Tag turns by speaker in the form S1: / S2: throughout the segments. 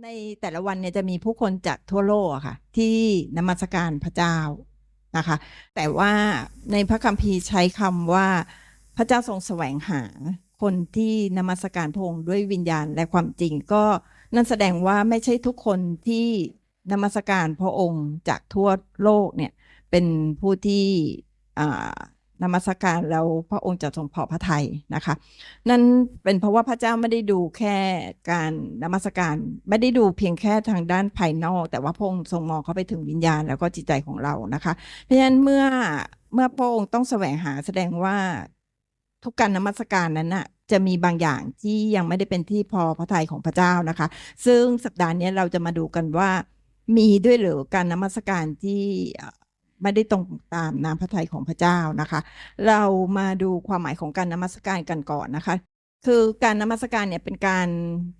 S1: ในแต่ละวันเนี่ยจะมีผู้คนจากทั่วโลกอะค่ะ ที่นมัสการพระเจ้านะคะ แต่ว่าในพระคัมภีร์ใช้คำว่าพระเจ้าทรงแสวงหาคนที่นมัสการพระองค์ด้วยวิญญาณและความจริงก็นั่นแสดงว่าไม่ใช่ทุกคนที่นมัสการพระองค์จากทั่วโลกเนี่ยเป็นผู้ที่อ่า นมัสการแล้วพระองค์จะทรงพอพระทัยนะคะ นั่นเป็นเพราะว่าพระเจ้าไม่ได้ดูแค่การนมัสการไม่ได้ดูเพียงแค่ทางด้านภายนอก แต่ว่าพระองค์ทรงมองเข้าไปถึงวิญญาณแล้วก็จิตใจของเรานะคะ เพราะฉะนั้นเมื่อเมื่อพระองค์ต้องแสวงหาแสดงว่าทุกการนมัสการนั้นน่ะจะมีบางอย่างที่ยังไม่ได้เป็นที่พอพระทัยของพระเจ้านะคะ ซึ่งสัปดาห์นี้เราจะมาดูกันว่ามีด้วยหรือการนมัสการที่ ไม่ได้ตรงตามน้ำพระทัยของพระเจ้านะคะ เรามาดูความหมายของการนมัสการกันก่อนนะคะ คือการนมัสการเนี่ยเป็นการ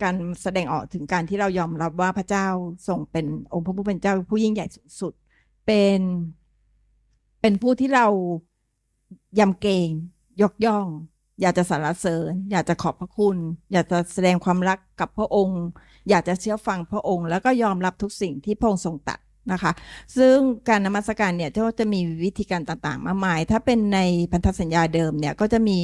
S1: การแสดงออกถึงการที่เรายอมรับว่าพระเจ้าทรงเป็นองค์พระผู้เป็นเจ้าผู้ยิ่งใหญ่สูงสุดเป็น เป็นผู้ที่เรายำเกรงยกย่อง อยากจะสรรเสริญ อยากจะขอบพระคุณ อยากจะแสดงความรักกับพระองค์ อยากจะเชื่อฟังพระองค์ แล้วก็ยอมรับทุกสิ่งที่พระองค์ทรงตัด นะคะ ซึ่งการนมัสการเนี่ยก็จะมีวิธีการต่างๆ มากมาย ถ้าเป็นในพันธสัญญาเดิมเนี่ยก็จะมี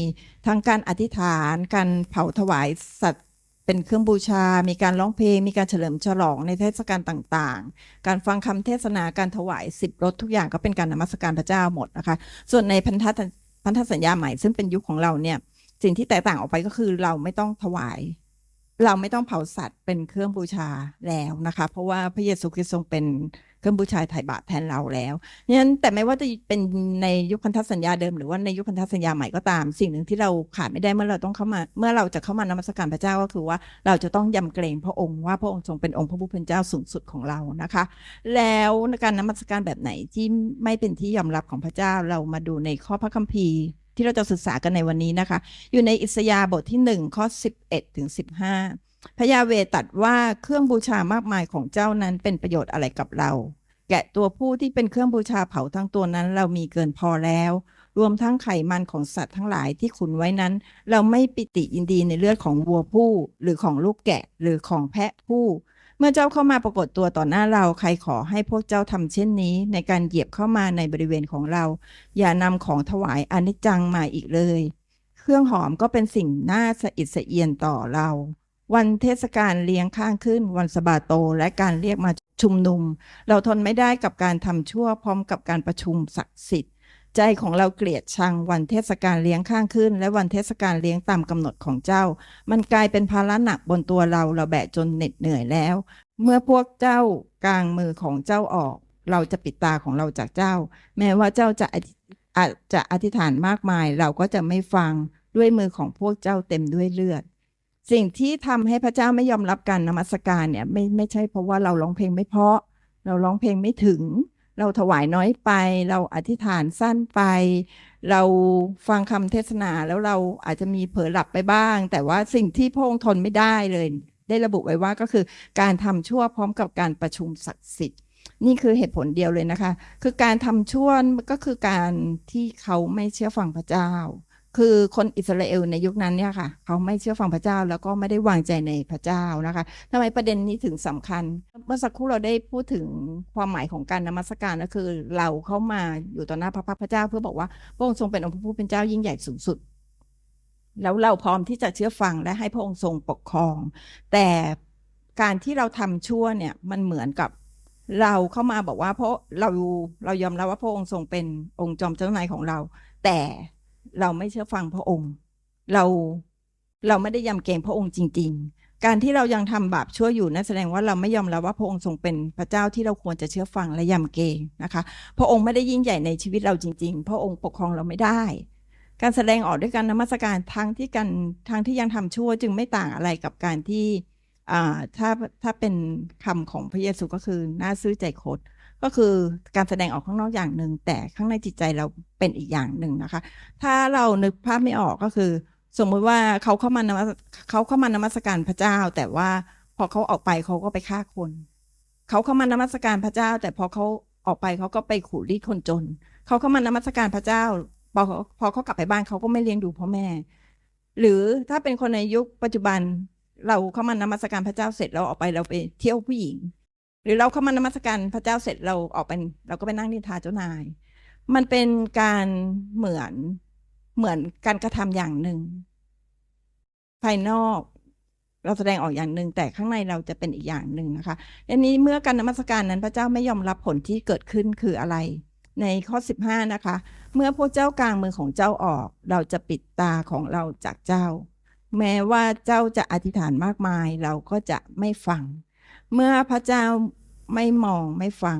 S1: ทั้งการอธิษฐาน การเผาถวายสัตว์เป็นเครื่องบูชา มีการร้องเพลง มีการเฉลิมฉลองในเทศกาลต่างๆ การฟังคำเทศนา การถวายสิบรถทุกอย่างก็เป็นการนมัสการพระเจ้าหมดนะคะ ส่วนในพันธพันธสัญญาใหม่ซึ่งเป็นยุคของเราเนี่ยสิ่งที่แตกต่างออกไปก็คือเราไม่ต้องถวาย เราไม่ต้องเผาสัตว์เป็นเครื่องบูชาแล้วนะคะ เพราะว่าพระเยซูคริสต์ทรงเป็น เครื่องบูชาไถ่บาปแทนเราแล้วนั้นแต่ไม่ว่าจะเป็นในยุคพันธสัญญาเดิมหรือว่าในยุคพันธสัญญาใหม่ก็ตาม สิ่งหนึ่งที่เราขาดไม่ได้เมื่อเราต้องเข้ามา เมื่อเราจะเข้ามานมัสการพระเจ้าก็คือว่าเราจะต้องยำเกรงพระองค์ว่าพระองค์ทรงเป็นองค์พระผู้เป็นเจ้าสูงสุดของเรานะคะ แล้วการนมัสการแบบไหนที่ไม่เป็นที่ยอมรับของพระเจ้าเรามาดูในข้อพระคัมภีร์ที่เราจะศึกษากันในวันนี้นะคะ อยู่ในอิสยาห์บทที่ 1 ข้อ 11ถึง15 พระยาเวตัดว่าเครื่องบูชามากมายของเจ้านั้นเป็นประโยชน์อะไรกับเรา แกะตัวผู้ที่เป็นเครื่องบูชาเผาทั้งตัวนั้น เรามีเกินพอแล้ว รวมทั้งไขมันของสัตว์ทั้งหลายที่ขุนไว้นั้น เราไม่ปิติยินดีในเลือดของวัวผู้ หรือของลูกแกะหรือของแพะผู้ เมื่อเจ้าเข้ามาปรากฏตัวต่อหน้าเราใครขอให้พวกเจ้าทำเช่นนี้ ในการเหยียบเข้ามาในบริเวณของเรา อย่านำของถวายอนิจจังมาอีกเลย เครื่องหอมก็เป็นสิ่งน่าสะอิดสะเอียนต่อเรา วันเทศกาลเลี้ยงข้างขึ้น วันสบาโต และการเรียกมาชุมนุม เราทนไม่ได้กับการทำชั่วพร้อมกับการประชุมศักดิ์สิทธิ์ ใจของเราเกลียดชังวันเทศกาลเลี้ยงข้างขึ้น และวันเทศกาลเลี้ยงตามกำหนดของเจ้า มันกลายเป็นภาระหนักบนตัวเราเราแบกจนเหน็ดเหนื่อยแล้ว เมื่อพวกเจ้ากลางมือของเจ้าออก เราจะปิดตาของเราจากเจ้า แม้ว่าเจ้าจะอาจจะอธิษฐานมากมาย เราก็จะไม่ฟังด้วยมือของพวกเจ้าเต็มด้วยเลือด สิ่งที่ทำให้พระเจ้าไม่ยอมรับการนมัสการเนี่ยไม่ไม่ใช่เพราะว่าเราร้องเพลงไม่เพราะ เราร้องเพลงไม่ถึง เราถวายน้อยไป เราอธิษฐานสั้นไป เราฟังคำเทศนาแล้วเราอาจจะมีเผลอหลับไปบ้าง แต่ว่าสิ่งที่พระองค์ทนไม่ได้เลย ได้ระบุไว้ว่าก็คือการทำชั่วพร้อมกับการประชุมศักดิ์สิทธิ์นี่คือเหตุผลเดียวเลยนะคะ คือการทำชั่วก็คือการที่เขาไม่เชื่อฟังพระเจ้า คือคนอิสราเอลในยุคนั้นเนี่ยค่ะเขาไม่เชื่อฟังพระเจ้าแล้วก็ไม่ได้วางใจในพระเจ้านะคะทำไมประเด็นนี้ถึงสำคัญ เมื่อสักครู่เราได้พูดถึงความหมายของการนมัสการก็คือ เราเข้ามาอยู่ต่อหน้าพระพักพระเจ้า เพื่อบอกว่าพระองค์ทรงเป็นองค์พระผู้เป็นเจ้ายิ่งใหญ่สูงสุด แล้วเราพร้อมที่จะเชื่อฟังและให้พระองค์ทรงปกครอง แต่การที่เราทำชั่วเนี่ยมันเหมือนกับเราเข้ามาบอกว่าเพราะเราเรายอมรับว่าพระองค์ทรงเป็นองค์จอมเจ้านายของเรา แต่ เราไม่เชื่อฟังพระองค์ เราเราไม่ได้ยำเกรงพระองค์จริง ๆ การที่เรายังทำบาปชั่วอยู่นั่นแสดงว่าเราไม่ยอมรับว่าพระองค์ทรงเป็นพระเจ้าที่เราควรจะเชื่อฟังและยำเกรงนะคะ พระองค์ไม่ได้ยิ่งใหญ่ในชีวิตเราจริง ๆ พระองค์ปกครองเราไม่ได้ การแสดงออกด้วยการนมัสการทั้งที่กันทั้งที่ยังทำชั่วจึงไม่ต่างอะไรกับการที่ถ้าถ้าเป็นคำของพระเยซูก็คือน่าซื้อใจคด ก็คือการแสดงออกข้างนอกอย่างหนึ่ง แต่ข้างในจิตใจเราเป็นอีกอย่างหนึ่งนะคะ ถ้าเรานึกภาพไม่ออกก็คือ สมมติว่าเขาเข้ามานมัสเขาเข้ามานมัสการพระเจ้า แต่ว่าพอเขาออกไปเขาก็ไปฆ่าคน เขาเข้ามานมัสการพระเจ้า แต่พอเขาออกไปเขาก็ไปขู่รีดคนจน เขาเข้ามานมัสการพระเจ้า พอเขาพอเขากลับไปบ้านเขาก็ไม่เลี้ยงดูพ่อแม่ หรือถ้าเป็นคนในยุคปัจจุบันเราเข้ามานมัสการพระเจ้าเสร็จเราออกไปเราไปเที่ยวผู้หญิง รือเราเข้ามานมัสการพระเจ้าเสร็จเราออกไปเราก็ไปนั่งนินทาเจ้านาย มันเป็นการเหมือนเหมือนการกระทำอย่างหนึ่ง ภายนอกเราแสดงออกอย่างหนึ่งแต่ข้างในเราจะเป็นอีกอย่างหนึ่งนะคะอันนี้เมื่อการนมัสการนั้นพระเจ้าไม่ยอมรับผลที่เกิดขึ้นคืออะไร ในข้อ 15 นะคะ เมื่อพวกเจ้ากลางมือของเจ้าออก เราจะปิดตาของเราจากเจ้า แม้ว่าเจ้าจะอธิษฐานมากมาย เราก็จะไม่ฟัง เมื่อพระเจ้า ไม่มองไม่ฟัง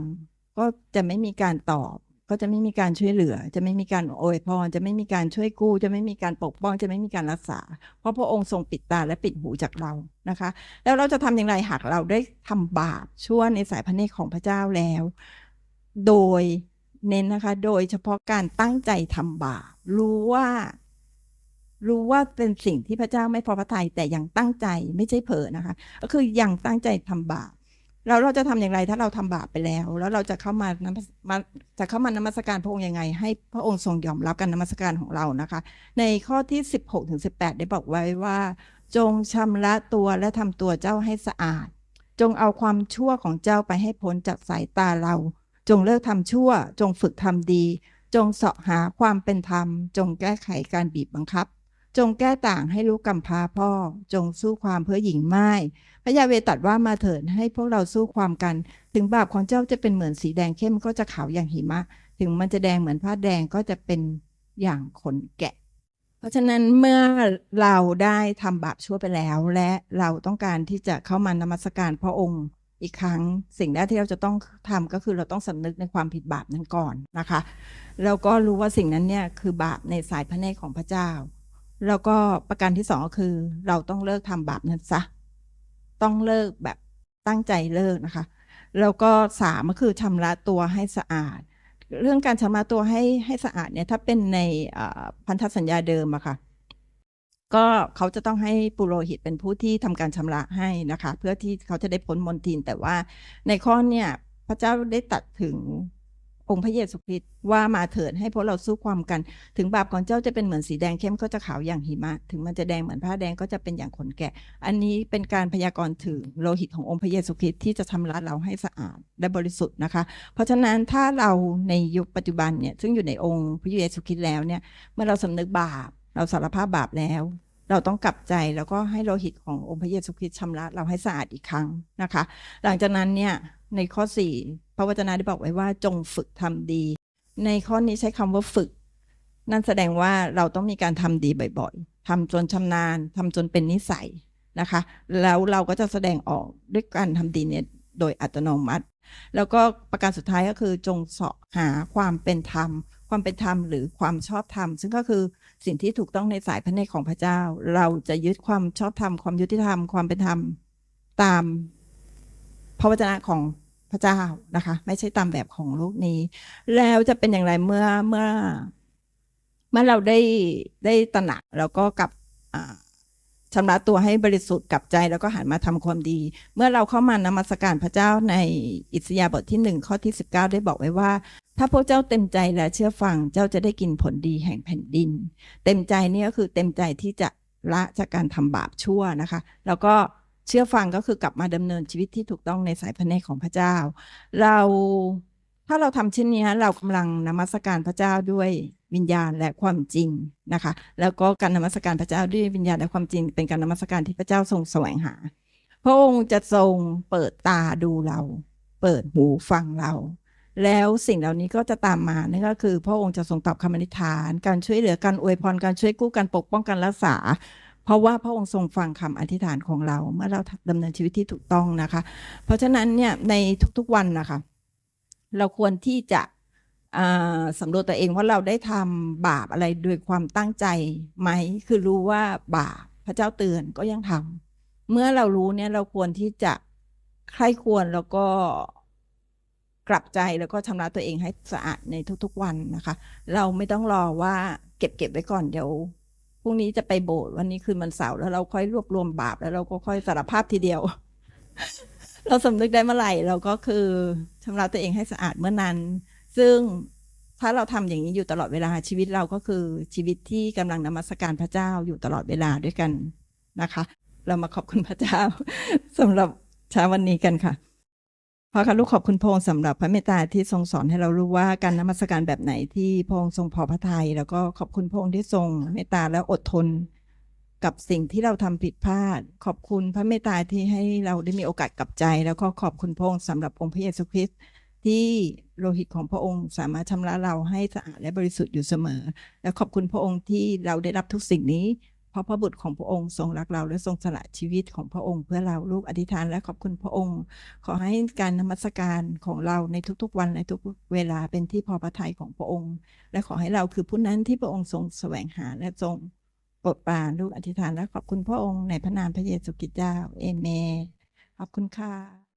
S1: ก็จะไม่มีการตอบ ก็จะไม่มีการช่วยเหลือ จะไม่มีการอวยพรจะไม่มีการช่วยกู้ จะไม่มีการปกป้อง จะไม่มีการรักษา เพราะพระองค์ทรงปิดตาและปิดหูจากเรานะคะ แล้วเราจะทำอย่างไรหากเราได้ทำบาปชั่วในสายพระเนตรของพระเจ้าแล้ว โดยเน้นนะคะ โดยเฉพาะการตั้งใจทำบาปรู้ว่ารู้ว่าเป็นสิ่งที่พระเจ้าไม่พอพระทัยแต่ยังตั้งใจไม่ใช่เผลอนะคะ ก็คือยังตั้งใจทำบาป แล้วเราจะทำอย่างไรถ้าเราทำบาปไปแล้ว แล้วเราจะเข้ามานมัสมาจะเข้ามานมัสการพระองค์ยังไง ให้พระองค์ทรงยอมรับการนมัสการของเรานะคะ ในข้อที่ 16ถึง18 ได้บอกไว้ว่า จงชำระตัวและทำตัวเจ้าให้สะอาด จงเอาความชั่วของเจ้าไปให้พ้นจากสายตาเรา จงเลิกทำชั่ว จงฝึกทำดี จงเสาะหาความเป็นธรรม จงแก้ไขการบีบบังคับ จงแก้ต่างให้ลูกกำพร้าพ่อ จงสู้ความเพื่อหญิงไม้พระยาเวตัดว่ามาเถิดให้พวกเราสู้ความกัน ถึงบาปของเจ้าจะเป็นเหมือนสีแดงเข้มก็จะขาวอย่างหิมะ ถึงมันจะแดงเหมือนผ้าแดงก็จะเป็นอย่างขนแกะ เพราะฉะนั้นเมื่อเราได้ทำบาปชั่วไปแล้ว และเราต้องการที่จะเข้ามานมัสการพระองค์อีกครั้งสิ่งแรกที่เราจะต้องทำก็คือเราต้องสำนึกในความผิดบาปนั้นก่อนนะคะ แล้วก็รู้ว่าสิ่งนั้นเนี่ยคือบาปในสายพระเนตรของพระเจ้า แล้วก็ประการที่สองก็คือ เราต้องเลิกทำบาปนั้นซะต้องเลิกแบบตั้งใจเลิกนะคะ แล้วก็สามก็คือชำระตัวให้สะอาด เรื่องการชำระตัวให้ให้สะอาดเนี่ยถ้าเป็นในพันธสัญญาเดิมอะค่ะ ก็เขาจะต้องให้ปุโรหิตเป็นผู้ที่ทำการชำระให้นะคะ เพื่อที่เขาจะได้พ้นมนทินแต่ว่าในข้อเนี่ยพระเจ้าได้ตัดถึง องค์พระเยซูคริสต์ว่ามาเถิดให้พวกเราสู้ความกัน ถึงบาปของเจ้าจะเป็นเหมือนสีแดงเข้มก็จะขาวอย่างหิมะ ถึงมันจะแดงเหมือนผ้าแดงก็จะเป็นอย่างขนแกะ อันนี้เป็นการพยากรณ์ถึงโลหิตขององค์พระเยซูคริสต์ที่จะชำระเราให้สะอาดและบริสุทธิ์นะคะ เพราะฉะนั้นถ้าเราในยุคปัจจุบันเนี่ยซึ่งอยู่ในองค์พระเยซูคริสต์แล้วเนี่ยเมื่อเราสำนึกบาปเราสารภาพบาปแล้วเราต้องกลับใจแล้วก็ให้โลหิตขององค์พระเยซูคริสต์ชำระเราให้สะอาดอีกครั้งนะคะ หลังจากนั้นเนี่ย ในข้อ 4 พระวจนะได้บอกไว้ว่าจงฝึกทำดี ในข้อนี้ใช้คำว่าฝึก นั่นแสดงว่าเราต้องมีการทำดีบ่อยๆทำจนชำนาญทำจนเป็นนิสัยนะคะ แล้วเราก็จะแสดงออกด้วยการทำดีเนี่ยโดยอัตโนมัติ แล้วก็ประการสุดท้ายก็คือจงเสาะหาความเป็นธรรม ความเป็นธรรมหรือความชอบธรรม ซึ่งก็คือสิ่งที่ถูกต้องในสายพระเนตรของพระเจ้า เราจะยึดความชอบธรรม ความยุติธรรม ความเป็นธรรมตาม พระวจนะของพระเจ้านะคะ ไม่ใช่ตามแบบของโลกนี้ แล้วจะเป็นอย่างไรเมื่อเมื่อ เมื่อเราได้ได้ตระหนักแล้วก็กลับชำระตัวให้บริสุทธิ์กับใจแล้วก็หันมาทำความดี เมื่อเราเข้ามานมัสการพระเจ้าในอิสยาบทที่หนึ่งข้อที่สิบเก้าได้บอกไว้ว่า ถ้าพวกเจ้าเต็มใจและเชื่อฟังเจ้าจะได้กินผลดีแห่งแผ่นดิน เต็มใจนี่ก็คือเต็มใจที่จะละจากการทำบาปชั่วนะคะ แล้วก็ เชื่อฟังก็คือกลับมาดำเนินชีวิตที่ถูกต้องในสายพระเนตรของพระเจ้า เราถ้าเราทำเช่นนี้เรากำลังนมัสการพระเจ้าด้วยวิญญาณและความจริงนะคะ แล้วก็การนมัสการพระเจ้าด้วยวิญญาณและความจริง เป็นการนมัสการที่พระเจ้าทรงแสวงหา พระองค์จะทรงเปิดตาดูเรา เปิดหูฟังเรา แล้วสิ่งเหล่านี้ก็จะตามมานั่นก็คือ พระองค์จะทรงตอบคำอธิษฐาน การช่วยเหลือการอวยพรการช่วยกู้การปกป้องการรักษา เพราะว่าพระองค์ทรงฟังคำอธิษฐานของเราเมื่อเราดำเนินชีวิตที่ถูกต้องนะคะ เพราะฉะนั้นเนี่ยในทุกๆวันนะคะเราควรที่จะสำรวจตัวเองว่าเราได้ทำบาปอะไรโดยความตั้งใจไหม คือรู้ว่าบาปพระเจ้าเตือนก็ยังทำเมื่อเรารู้เนี่ยเราควรที่จะใคร่ควรแล้วก็กลับใจแล้วก็ชำระตัวเองให้สะอาดในทุกๆวันนะคะ เราไม่ต้องรอว่าเก็บเก็บไว้ก่อนเดี๋ยว รุ่งนี้จะไปโบสถ์วันนี้คืนวันเสาร์แล้วเราค่อยรวบรวมบาปแล้วเราก็ค่อยสารภาพทีเดียว เราสำนึกได้เมื่อไหร่ เราก็คือชำระตัวเองให้สะอาดเมื่อนั้น ซึ่งถ้าเราทำอย่างนี้อยู่ตลอดเวลาชีวิตเราก็คือชีวิตที่กำลังนมัสการพระเจ้าอยู่ตลอดเวลาด้วยกันนะคะ เรามาขอบคุณพระเจ้าสำหรับเช้าวันนี้กันค่ะ พระค่ะลูกขอบคุณพงค์สำหรับพระเมตตาที่ทรงสอนให้เรารู้ว่าการนมัสการแบบไหนที่พงค์ทรงพอพระทยัยแล้วก็ขอบคุณพงค์ที่ทรงเมตตาและอดทน กับสิ่งที่เราทำผิดพลาด ขอบคุณพระเมตตาที่ให้เราได้มีโอกาสกลับใจ แล้วก็ขอบคุณพงค์สำหรับองค์พระเยซูคริสต์ที่โลหิตของพระองค์สามารถชำระเราให้สะอาดและบริสุทธิ์อยู่เสมอ และขอบคุณพระองค์ที่เราได้รับทุกสิ่งนี้ ราะพระบุตรของพระองค์ทรงรักเราและทรงสละชีวิตของพระองค์เพื่อเราลูกอธิษฐานและขอบคุณพระองค์ ขอให้การนมัสการของเราในทุกๆ วันในทุกเวลาเป็นที่พอพระทัยของพระองค์ และขอให้เราคือผู้นั้นที่พระองค์ทรงแสวงหาและทรงโปรดปรานลูกอธิษฐานและขอบคุณพระองค์ในพระนามพระเยซูคริสต์เจ้าเอเมนขอบคุณค่ะ